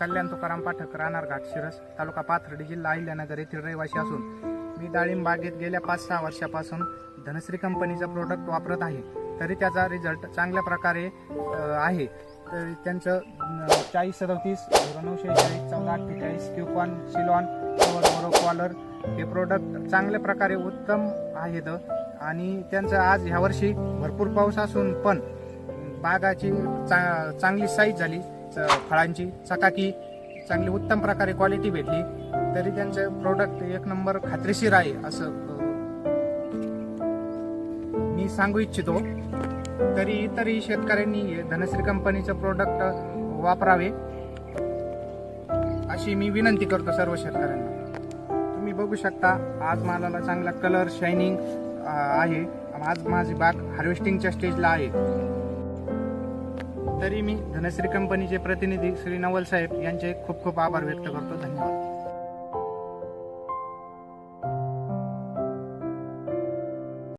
कल्याण तुकाराम पाठक राहणार घाटशिरस तालुका पाथर्डी जिल्हा अहिल्यानगर येथील रहिवासी असून मी डाळिंब बागेत गेल्या पाच सहा वर्षापासून धनश्री कंपनीचं प्रोडक्ट वापरत आहे. तरी त्याचा रिझल्ट चांगल्या प्रकारे आहे. तरी त्यांचं चाळीस सदतीस झिरो नऊशे चाळीस चौदा अठ्ठेचाळीस क्युकॉन सिलॉन कवर बरो कॉलर हे प्रोडक्ट चांगल्या प्रकारे उत्तम आहेत. आणि त्यांचं आज ह्या वर्षी भरपूर पाऊस असून पण बागाची चा चांगली साईज झाली. फळांची. चकाकी चांगली उत्तम प्रकारे क्वालिटी भेटली. तरी त्यांचं प्रोडक्ट एक नंबर खात्रीशीर आहे असं मी सांगू इच्छितो. तरी इतरही शेतकऱ्यांनी धनश्री कंपनीचं प्रोडक्ट वापरावे. अशी मी विनंती करतो सर्व शेतकऱ्यांना. तुम्ही बघू शकता आज मालाला चांगला कलर शायनिंग आहे. आज माझी बाग हार्वेस्टिंगच्या स्टेजला आहे. तरी मी धनश्री कंपनीचे प्रतिनिधी श्री नवल साहेब यांचे खूप खूप आभार व्यक्त करतो. धन्यवाद.